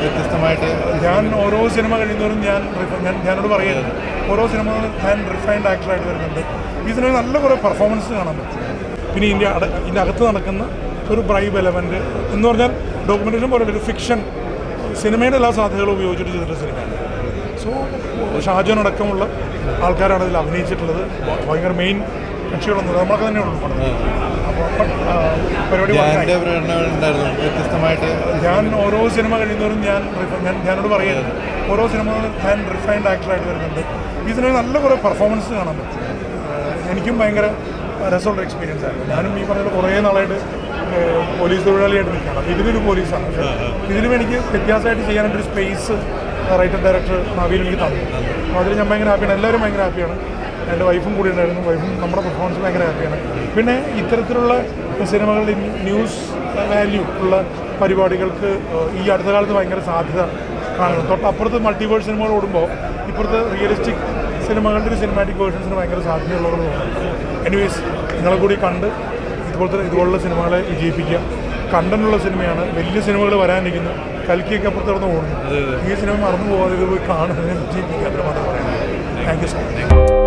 വ്യത്യസ്തമായിട്ട് ഞാൻ ഓരോ സിനിമ കഴിയുന്നവരും ഞാൻ ഞാൻ ഞാനോട് പറയുന്നത് ഓരോ സിനിമ ഞാൻ റിഫൈൻഡ് ആക്ടറായിട്ട് വരുന്നുണ്ട്. ഈ സിനിമയിൽ നല്ല കുറേ പെർഫോമൻസ് കാണാൻ പറ്റും. പിന്നെ ഇതിന്റെ അട ഇതിന്റെ അകത്ത് നടക്കുന്ന ഒരു ബ്രൈബ് എലമെന്റ് എന്ന് പറഞ്ഞാൽ ഡോക്യുമെന്റേഷൻ പോലെ ഒരു ഫിക്ഷൻ സിനിമയുടെ എല്ലാ സാധ്യതകളും ഉപയോഗിച്ചിട്ട് ചെയ്തിട്ടുള്ള സിനിമയാണ്. സോ ഷാജോൻ അടക്കമുള്ള ആൾക്കാരാണ് ഇതിൽ അഭിനയിച്ചിട്ടുള്ളത്. ഭയങ്കര മെയിൻ കക്ഷികളൊന്നും നമ്മളൊക്കെ തന്നെ ഉള്ളൂ അപ്പോൾ പരിപാടി വ്യത്യസ്തമായിട്ട് ഞാൻ ഓരോ സിനിമ കഴിയുന്നവരും ഞാൻ ഞാൻ ഞാനോട് പറയുന്നത് ഓരോ സിനിമ ഞാൻ റിഫൈൻഡ് ആക്ടറായിട്ട് വരുന്നുണ്ട്. ഈ സിനിമ നല്ല കുറേ പെർഫോമൻസ് കാണാൻ പറ്റും. എനിക്കും ഭയങ്കര രസമുള്ള എക്സ്പീരിയൻസ് ആയിരുന്നു. ഞാനും ഈ പറഞ്ഞ കുറേ നാളായിട്ട് പോലീസ് തൊഴിലാളിയായിട്ട് നിൽക്കണം ഇതിലൊരു പോലീസാണ്. ഇതിലും എനിക്ക് വ്യത്യാസമായിട്ട് ചെയ്യാനായിട്ടൊരു സ്പേസ് റൈറ്റർ ഡയറക്ടർ നവീൻ എനിക്ക് തന്നു. അപ്പോൾ അതിൽ ഞാൻ ഭയങ്കര ഹാപ്പിയാണ് എല്ലാവരും ഭയങ്കര ഹാപ്പിയാണ് എന്റെ വൈഫും കൂടി ഉണ്ടായിരുന്നു. വൈഫും നമ്മുടെ പെർഫോമൻസ് ഭയങ്കര ഹാപ്പിയാണ് പിന്നെ ഇത്തരത്തിലുള്ള സിനിമകളുടെ ന്യൂസ് വാല്യൂ ഉള്ള പരിപാടികൾക്ക് ഈ അടുത്ത കാലത്ത് ഭയങ്കര സാധ്യത കാണുന്നു. തൊട്ടപ്പുറത്ത് മൾട്ടിവേഴ്സ് സിനിമകൾ ഓടുമ്പോൾ ഇപ്പുറത്ത് റിയലിസ്റ്റിക് സിനിമകളുടെ ഒരു സിനിമാറ്റിക് വേർഷൻസിന് ഭയങ്കര സാധ്യതയുള്ളവർ എനിവേസ് നിങ്ങളെ കൂടി കണ്ട് ഇതുപോലത്തെ ഇതുപോലുള്ള സിനിമകളെ വിജയിപ്പിക്കുക. കണ്ടന്റുള്ള സിനിമയാണ്. വലിയ സിനിമകൾ വരാനിരിക്കുന്നു. കൽക്കിയൊക്കെ അപ്പുറത്ത് കിടന്ന് ഓടുന്നു. ഈ സിനിമ മറന്നു പോകാതെ ഇത് പോയി കാണുന്നതിനെ വിജയിപ്പിക്കുക അത്ര മാത്രം പറയാം താങ്ക് യു സോ മച്ച്